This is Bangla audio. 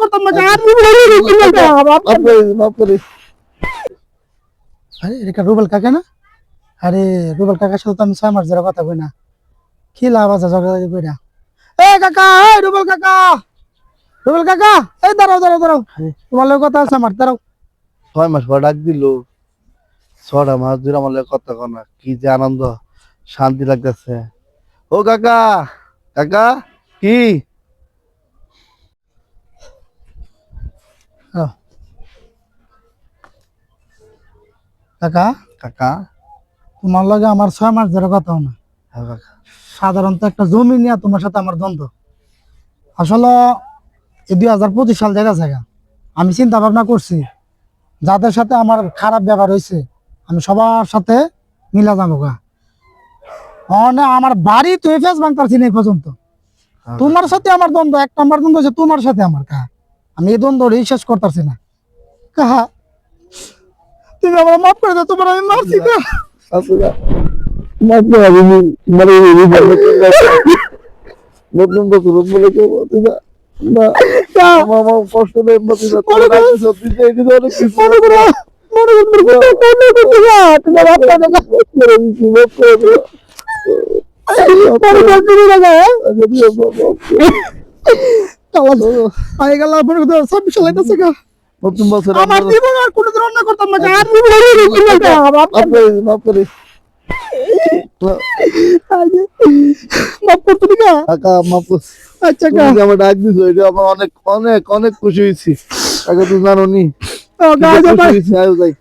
করতাম না আর। আরে এটা রুবেল কাকা না? আরে রুবেল কাকার সাথে তো আমি ছয় মাস ধরে কথা কই না। কি লাভ আছে কইরা? এ কাকা এই রুবেল কাকা! রুবেল কাকা এই দাঁড়াও দাঁড়াও দাঁড়াও। তোমার লগে কথা আছে আমার দাঁড়াও। ছয় মাস পর ডাক দিল। ছটা মাস ধরে আমার লগে কথা কয় না। কি যে আনন্দ শান্তি লাগতেছে। ও কাকা কাকা কি? কাকা? কাকা? তোমার লগে আমার ছয় মাস ধরে কথা না। হ্যাঁ সাধারণত একটা জমি নিয়ে তোমার সাথে আমার দ্বন্দ্ব। আসলে এই দুই হাজার পঁচিশ সাল জায়গা জায়গা আমি চিন্তা ভাবনা করছি যাদের সাথে আমার খারাপ ব্যবহার হয়েছে আমি সবার সাথে মিলা যাব গা। মানে আমার বাড়ি তুই ফেস ভাঙতে পারছি না এই পর্যন্ত। হ্যাঁ, তোমার সাথে আমার দ্বন্দ্ব এক নম্বর দ্বন্দ্ব হচ্ছে তোমার সাথে আমার কা আমি এই দ্বন্দ্ব শেষ করতেছি না। কাহা? তুমি আমার মাফ করে দাও তোমার আমি মারছি মাফ করে মানে নতুন বলে কেউ না। কষ্ট নেই। সত্যি অনেক কিছু মনে করো আই গেল মনে করো ছাব্বিশ সাল হইতেছে কা নতুন বছর আমার জীবন আর কোনোদিন অন্য করতাম না আর মাফ করে দিন, মাফ করে দিন। মাফ করতে কা কাকা মাফ আচ্ছা কা আমার ডাক দিছো এটা আমার অনেক অনেক অনেক খুশি হয়েছি। কাকা তুমি জানো নি ও গা ভাই যাই ভাই।